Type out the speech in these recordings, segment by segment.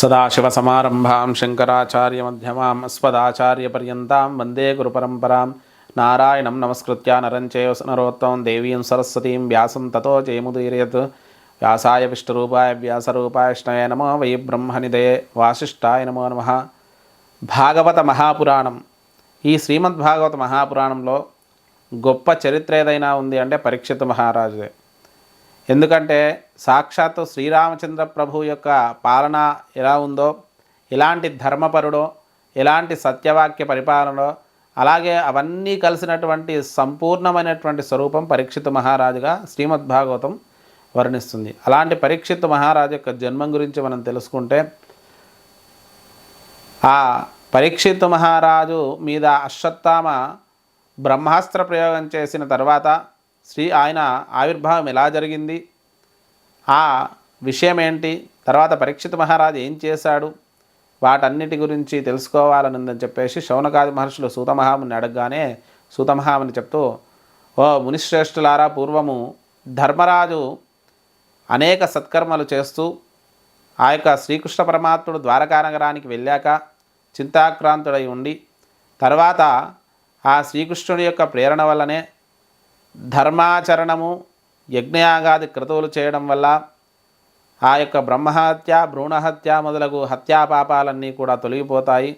సదాశివసమారంభాం శంకరాచార్యమధ్యమాం అస్మదాచార్యపర్యంతాం వందే గురుపరంపరాం నారాయణం నమస్కృత్య నరం చేయ నరోత్తం దేవీం సరస్వతీం వ్యాసం తతో జయముదీరయత్ వ్యాసాయ విష్ణురూపాయ వ్యాసరూపాయ నమో వై బ్రహ్మనిదయే వాసిష్ఠాయ నమో నమ భాగవత మహాపురాణం ఈ శ్రీమద్భాగవత మహాపురాణంలో గొప్ప చరిత్ర ఏదైనా ఉంది అంటే పరీక్షిత్ మహారాజుదే ఎందుకంటే సాక్షాత్తు శ్రీరామచంద్ర ప్రభు యొక్క పాలన ఎలా ఉందో ఎలాంటి ధర్మపరుడో ఎలాంటి సత్యవాక్య పరిపాలనలో అలాగే అవన్నీ కలిసినటువంటి సంపూర్ణమైనటువంటి స్వరూపం పరీక్షిత్ మహారాజుగా శ్రీమద్భాగవతం వర్ణిస్తుంది. అలాంటి పరీక్షిత్ మహారాజు యొక్క జన్మం గురించి మనం తెలుసుకుంటే ఆ పరీక్షిత్ మహారాజు మీద అశ్వత్థామ బ్రహ్మాస్త్ర ప్రయోగం చేసిన తర్వాత శ్రీ ఆయన ఆవిర్భావం ఎలా జరిగింది? ఆ విషయం ఏంటి తర్వాత పరీక్షిత్ మహారాజు ఏం చేశాడు? వాటన్నిటి గురించి తెలుసుకోవాలనుందని చెప్పేసి శౌనకాది మహర్షులు సూతమహాముని అడగగానే సూతమహాముని చెప్తూ ఓ మునిశ్రేష్ఠులారా పూర్వము ధర్మరాజు అనేక సత్కర్మలు చేస్తూ ఆ యొక్క శ్రీకృష్ణ పరమాత్ముడు ద్వారకా నగరానికి వెళ్ళాక చింతాక్రాంతుడై ఉండి తర్వాత ఆ శ్రీకృష్ణుడి యొక్క ప్రేరణ వల్లనే ధర్మాచరణము యజ్ఞయాగాది క్రతువులు చేయడం వల్ల ఆ యొక్క బ్రహ్మహత్య భ్రూణహత్య మొదలగు హత్యా పాపాలన్నీ కూడా తొలగిపోతాయి.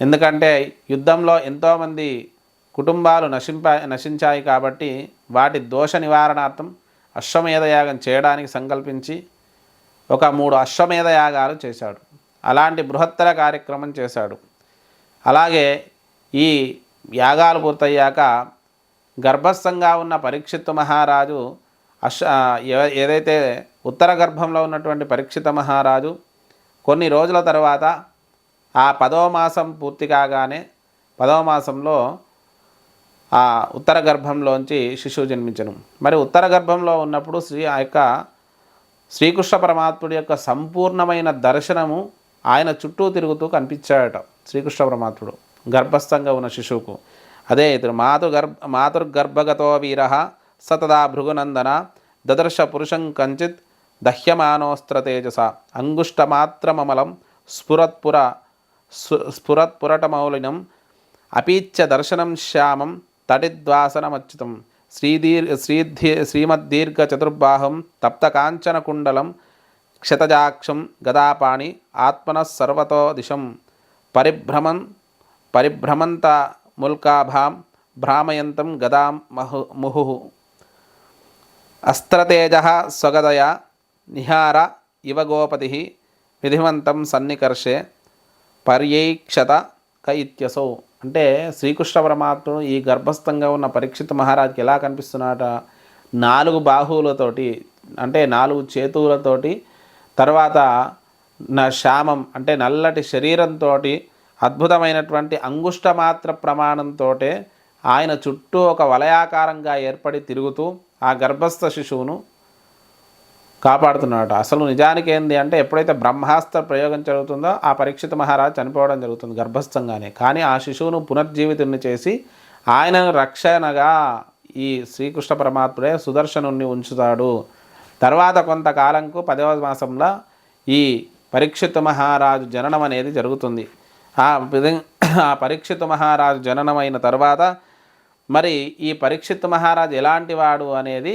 ఎందుకంటే యుద్ధంలో ఎంతోమంది కుటుంబాలు నశింప నశించాయి కాబట్టి వాటి దోష నివారణార్థం అశ్వమేధ యాగం చేయడానికి సంకల్పించి ఒక మూడు అశ్వమేధ యాగాలు చేశాడు. అలాంటి బృహత్తర కార్యక్రమం చేశాడు. అలాగే ఈ యాగాలు పూర్తయ్యాక గర్భస్థంగా ఉన్న పరీక్షిత్ మహారాజు అశ ఏదైతే ఉత్తర గర్భంలో ఉన్నటువంటి పరీక్షిత మహారాజు కొన్ని రోజుల తర్వాత ఆ పదవ మాసం పూర్తి కాగానే పదవ మాసంలో ఆ ఉత్తర గర్భంలోంచి శిశువు జన్మించను. మరి ఉత్తర గర్భంలో ఉన్నప్పుడు శ్రీ ఆ యొక్క శ్రీకృష్ణ పరమాత్ముడి యొక్క సంపూర్ణమైన దర్శనము ఆయన చుట్టూ తిరుగుతూ కనిపించాడట శ్రీకృష్ణ పరమాత్ముడు గర్భస్థంగా ఉన్న శిశువుకు. అదే ఇతడు మాతృగర్భ మాతృగర్భగతో వీర స తదా భృగునందన దదర్శ పురుషం కంచిత్ దహ్యమానోస్త్ర తేజస. అంగుష్టమాత్రమమలం స్ఫురత్పుర స్ఫురత్పురటమౌలినం అపీచ్య దర్శనం శ్యామం తటిద్వాసనమచ్యుతం. శ్రీదీర్ శ్రీధీ శ్రీమద్దీర్ఘచతుర్బాహం తప్తకాంచనకుండలం క్షతజాక్షం గదాపాణి ఆత్మన సర్వతో దిశం. పరిభ్రమన్ పరిభ్రమంత ముల్కాభాం భ్రామయంతం గదాం మహు ముహు. అస్త్రతేజ స్వగదయ నిహార ఇవ గోపతి విధివంతం సన్నికర్షే పర్యైక్షత క ఇత్యసౌ. అంటే శ్రీకృష్ణ పరమాత్ముడు ఈ గర్భస్థంగా ఉన్న పరీక్షిత మహారాజుకి ఎలా కనిపిస్తున్నాట నాలుగు బాహువులతోటి అంటే నాలుగు చేతువులతోటి తర్వాత నా శ్యామం అంటే నల్లటి శరీరంతో అద్భుతమైనటువంటి అంగుష్టమాత్ర ప్రమాణంతో ఆయన చుట్టూ ఒక వలయాకారంగా ఏర్పడి తిరుగుతూ ఆ గర్భస్థ శిశువును కాపాడుతున్నాడు అసలు నిజానికి ఏంది అంటే ఎప్పుడైతే బ్రహ్మాస్త్ర ప్రయోగం జరుగుతుందో ఆ పరీక్షిత మహారాజు చనిపోవడం జరుగుతుంది గర్భస్థంగానే. కానీ ఆ శిశువును పునర్జీవితుని చేసి ఆయనను రక్షణగా ఈ శ్రీకృష్ణ పరమాత్ముడే సుదర్శనుణ్ణి ఉంచుతాడు. తర్వాత కొంతకాలంకు పదవ మాసంలో ఈ పరీక్షిత మహారాజు జననం అనేది జరుగుతుంది. ఆ విధంగా ఆ పరీక్షిత మహారాజు జననమైన తర్వాత మరి ఈ పరీక్షిత్ మహారాజు ఎలాంటి వాడు అనేది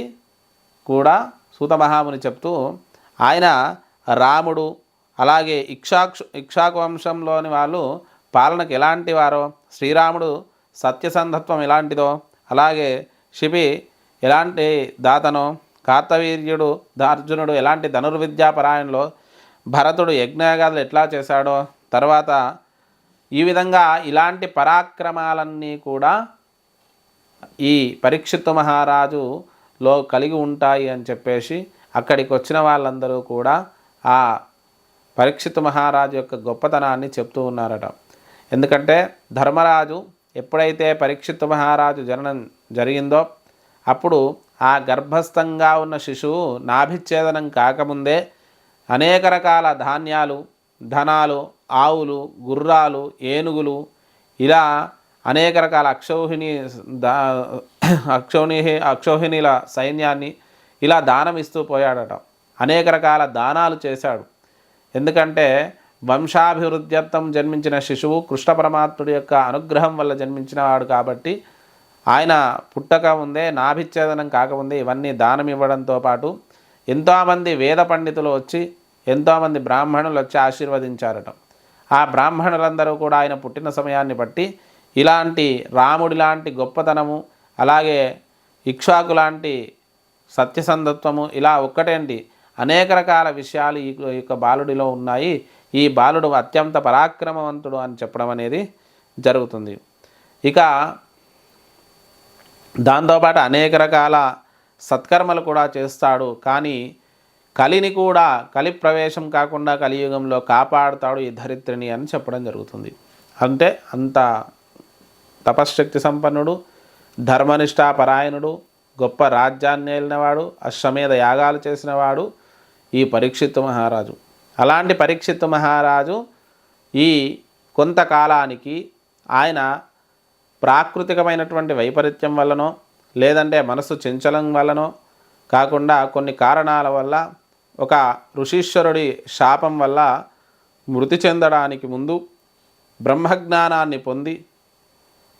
కూడా సూత మహాముని చెప్తూ ఆయన రాముడు అలాగే ఇక్షాక్ష ఇక్షాకు వంశంలోని వాళ్ళు పాలనకు ఎలాంటి వారో శ్రీరాముడు సత్యసంధత్వం ఎలాంటిదో అలాగే శిబి ఎలాంటి దాతనో కార్తవీర్యుడు అర్జునుడు ఎలాంటి ధనుర్విద్యాపరాయణలో భరతుడు యజ్ఞయాగాదులు ఎట్లా చేశాడో తర్వాత ఈ విధంగా ఇలాంటి పరాక్రమాలన్నీ కూడా ఈ పరీక్షిత్ మహారాజులో కలిగి ఉంటాయి అని చెప్పేసి అక్కడికి వచ్చిన వాళ్ళందరూ కూడా ఆ పరీక్షిత్ మహారాజు యొక్క గొప్పతనాన్ని చెప్తూ ఉన్నారట. ఎందుకంటే ధర్మరాజు ఎప్పుడైతే పరీక్షిత్ మహారాజు జననం జరిగిందో అప్పుడు ఆ గర్భస్థంగా ఉన్న శిశువు నాభిచ్ఛేదనం కాకముందే అనేక రకాల ధాన్యాలు ధనాలు ఆవులు గుర్రాలు ఏనుగులు ఇలా అనేక రకాల అక్షౌహిణి దా అక్షౌణి అక్షౌహిణిల సైన్యాన్ని ఇలా దానం ఇస్తూ పోయాడట. అనేక రకాల దానాలు చేశాడు. ఎందుకంటే వంశాభివృద్ధ్యర్థం జన్మించిన శిశువు కృష్ణ పరమాత్ముడి యొక్క అనుగ్రహం వల్ల జన్మించిన వాడు కాబట్టి ఆయన పుట్టక ముందే నాభిచ్ఛేదనం కాకముందే ఇవన్నీ దానం ఇవ్వడంతో పాటు ఎంతోమంది వేద పండితులు వచ్చి ఎంతోమంది బ్రాహ్మణులు వచ్చి ఆశీర్వదించారట. ఆ బ్రాహ్మణులందరూ కూడా ఆయన పుట్టిన సమయాన్ని బట్టి ఇలాంటి రాముడి లాంటి గొప్పతనము అలాగే ఇక్ష్వాకు లాంటి సత్యసంధత్వము ఇలా ఒక్కటేంటి? అనేక రకాల విషయాలు ఈ యొక్క బాలుడిలో ఉన్నాయి. ఈ బాలుడు అత్యంత పరాక్రమవంతుడు అని చెప్పడం అనేది జరుగుతుంది. ఇక దాంతోపాటు అనేక రకాల సత్కర్మలు కూడా చేస్తాడు. కానీ కలిని కూడా కలి ప్రవేశం కాకుండా కలియుగంలో కాపాడుతాడు ఈ ధరిత్రిని అని చెప్పడం జరుగుతుంది. అంటే అంత తపశ్శక్తి సంపన్నుడు ధర్మనిష్టాపరాయణుడు గొప్ప రాజ్యాన్ని వెళ్ళినవాడు అశ్వమేధ యాగాలు చేసినవాడు ఈ పరీక్షిత్తు మహారాజు. అలాంటి పరీక్షిత్తు మహారాజు ఈ కొంతకాలానికి ఆయన ప్రాకృతికమైనటువంటి వైపరీత్యం వల్లనో లేదంటే మనసు చంచలం వల్లనో కాకుండా కొన్ని కారణాల వల్ల ఒక ఋషీశ్వరుడి శాపం వల్ల మృతి చెందడానికి ముందు బ్రహ్మజ్ఞానాన్ని పొంది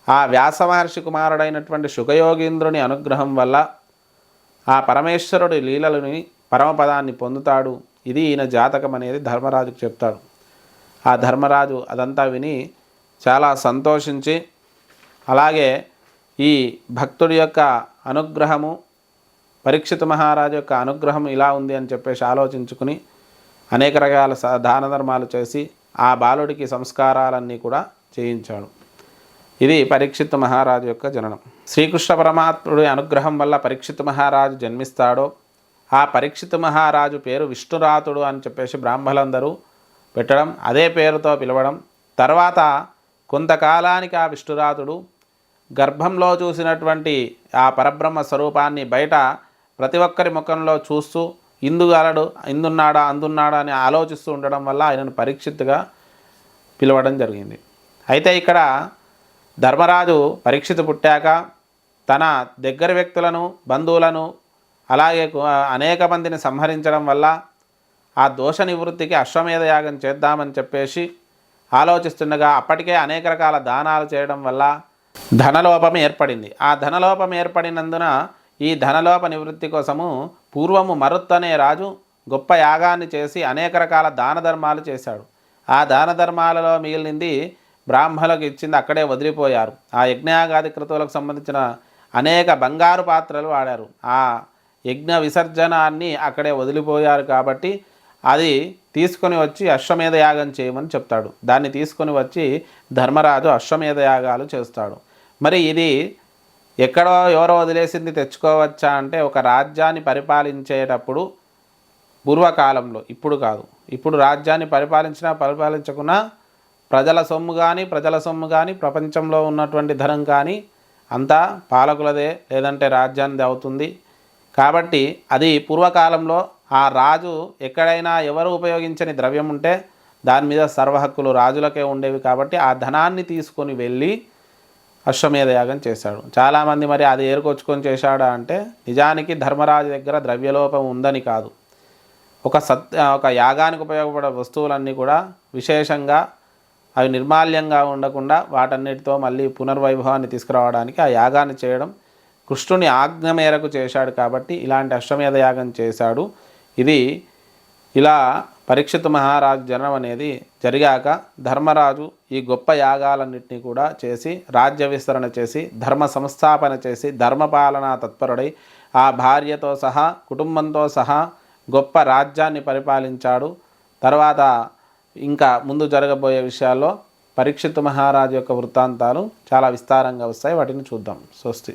ఆ వ్యాసమహర్షి కుమారుడైనటువంటి సుఖయోగీంద్రుని అనుగ్రహం వల్ల ఆ పరమేశ్వరుడి లీలలని పరమపదాన్ని పొందుతాడు. ఇది ఈయన జాతకం అనేది ధర్మరాజుకు చెప్తాడు. ఆ ధర్మరాజు అదంతా విని చాలా సంతోషించి అలాగే ఈ భక్తుడి యొక్క అనుగ్రహము పరీక్షిత మహారాజు యొక్క అనుగ్రహం ఇలా ఉంది అని చెప్పేసి ఆలోచించుకుని అనేక రకాల దాన ధర్మాలు చేసి ఆ బాలుడికి సంస్కారాలన్నీ కూడా చేయించాడు. ఇది పరీక్షిత్ మహారాజు యొక్క జననం. శ్రీకృష్ణ పరమాత్ముడి అనుగ్రహం వల్ల పరీక్షిత్ మహారాజు జన్మిస్తాడో ఆ పరీక్షిత్ మహారాజు పేరు విష్ణురాతుడు అని చెప్పేసి బ్రాహ్మలందరూ పెట్టడం అదే పేరుతో పిలవడం తర్వాత కొంతకాలానికి ఆ విష్ణురాతుడు గర్భంలో చూసినటువంటి ఆ పరబ్రహ్మ స్వరూపాన్ని బయట ప్రతి ఒక్కరి ముఖంలో చూస్తూ ఇందుగలడు ఇందున్నాడా అందున్నాడా అని ఆలోచిస్తూ ఉండడం వల్ల ఆయనను పరీక్షిత్తుగా పిలవడం జరిగింది. అయితే ఇక్కడ ధర్మరాజు పరీక్షిత పుట్టాక తన దగ్గర వ్యక్తులను బంధువులను అలాగే అనేక మందిని సంహరించడం వల్ల ఆ దోష నివృత్తికి అశ్వమేధ యాగం చేద్దామని చెప్పేసి ఆలోచిస్తుండగా అప్పటికే అనేక రకాల దానాలు చేయడం వల్ల ధనలోపం ఏర్పడింది. ఆ ధనలోపం ఏర్పడినందున ఈ ధనలోప నివృత్తి కోసము పూర్వము మరుత్ అనే రాజు గొప్ప యాగాన్ని చేసి అనేక రకాల దాన ధర్మాలు చేశాడు. ఆ దాన ధర్మాలలో మిగిలింది బ్రాహ్మణులకు ఇచ్చింది అక్కడే వదిలిపోయారు. ఆ యజ్ఞయాగాది క్రతువులకు సంబంధించిన అనేక బంగారు పాత్రలు వాడారు. ఆ యజ్ఞ విసర్జనాన్ని అక్కడే వదిలిపోయారు కాబట్టి అది తీసుకొని వచ్చి అశ్వమేధ యాగం చేయమని చెప్తాడు. దాన్ని తీసుకొని వచ్చి ధర్మరాజు అశ్వమేధ యాగాలు చేస్తాడు. మరి ఇది ఎక్కడో ఎవరో వదిలేసింది తెచ్చుకోవచ్చా అంటే ఒక రాజ్యాన్ని పరిపాలించేటప్పుడు పూర్వకాలంలో ఇప్పుడు కాదు. ఇప్పుడు రాజ్యాన్ని పరిపాలించినా పరిపాలించకున్నా ప్రజల సొమ్ము కానీ ప్రజల సొమ్ము కానీ ప్రపంచంలో ఉన్నటువంటి ధనం కానీ అంతా పాలకులదే లేదంటే రాజ్యాన్నిది అవుతుంది. కాబట్టి అది పూర్వకాలంలో ఆ రాజు ఎక్కడైనా ఎవరు ఉపయోగించని ద్రవ్యం ఉంటే దాని మీద సర్వహక్కులు రాజులకే ఉండేవి కాబట్టి ఆ ధనాన్ని తీసుకొని వెళ్ళి అశ్వమేధ యాగం చేశాడు. చాలామంది మరి అది ఏరుకొచ్చుకొని చేశాడా అంటే నిజానికి ధర్మరాజు దగ్గర ద్రవ్యలోపం ఉందని కాదు. ఒక సత్ ఒక యాగానికి ఉపయోగపడే వస్తువులన్నీ కూడా విశేషంగా అవి నిర్మాల్యంగా ఉండకుండా వాటన్నిటితో మళ్ళీ పునర్వైభవాన్ని తీసుకురావడానికి ఆ యాగాన్ని చేయడం కృష్ణుని ఆజ్ఞ మేరకు చేశాడు కాబట్టి ఇలాంటి అశ్వమేధ యాగం చేశాడు. ఇది ఇలా పరీక్షిత్ మహారాజు జనం అనేది జరిగాక ధర్మరాజు ఈ గొప్ప యాగాలన్నింటినీ కూడా చేసి రాజ్య విస్తరణ చేసి ధర్మ సంస్థాపన చేసి ధర్మపాలన తత్పరుడై ఆ భార్యతో సహా కుటుంబంతో సహా గొప్ప రాజ్యాన్ని పరిపాలించాడు. తర్వాత ఇంకా ముందు జరగబోయే విషయాల్లో పరీక్షిత్ మహారాజు యొక్క వృత్తాంతాలు చాలా విస్తారంగా వస్తాయి. వాటిని చూద్దాం. స్వస్తి.